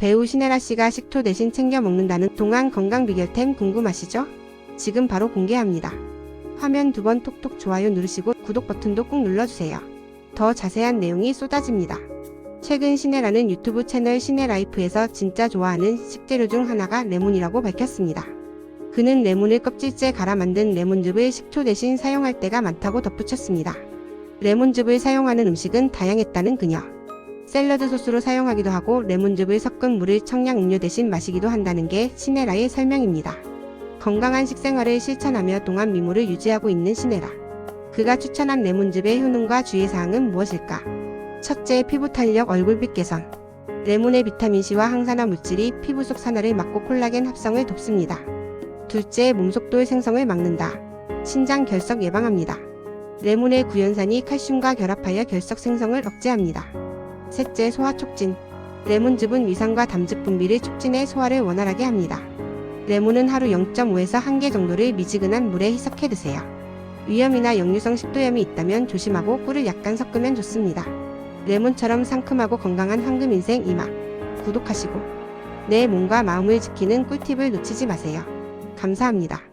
배우 신혜라 씨가 식초 대신 챙겨 먹는다는 동안 건강 비결템 궁금하시죠? 지금 바로 공개합니다. 화면 두 번 톡톡 좋아요 누르시고 구독 버튼도 꾹 눌러주세요. 더 자세한 내용이 쏟아집니다. 최근 신혜라는 유튜브 채널 신혜라이프에서 진짜 좋아하는 식재료 중 하나가 레몬이라고 밝혔습니다. 그는 레몬을 껍질째 갈아 만든 레몬즙을 식초 대신 사용할 때가 많다고 덧붙였습니다. 레몬즙을 사용하는 음식은 다양했다는 그녀. 샐러드 소스로 사용하기도 하고 레몬즙을 섞은 물을 청량 음료 대신 마시기도 한다는 게 신혜라의 설명입니다. 건강한 식생활을 실천하며 동안 미모를 유지하고 있는 신혜라. 그가 추천한 레몬즙의 효능과 주의사항은 무엇일까? 첫째, 피부 탄력, 얼굴빛 개선. 레몬의 비타민C와 항산화 물질이 피부 속 산화를 막고 콜라겐 합성을 돕습니다. 둘째, 몸속돌 생성을 막는다. 신장 결석 예방합니다. 레몬의 구연산이 칼슘과 결합하여 결석 생성을 억제합니다. 셋째, 소화 촉진. 레몬즙은 위산과 담즙 분비를 촉진해 소화를 원활하게 합니다. 레몬은 하루 0.5에서 1개 정도를 미지근한 물에 희석해 드세요. 위염이나 역류성 식도염이 있다면 조심하고 꿀을 약간 섞으면 좋습니다. 레몬처럼 상큼하고 건강한 황금 인생 이마. 구독하시고 내 몸과 마음을 지키는 꿀팁을 놓치지 마세요. 감사합니다.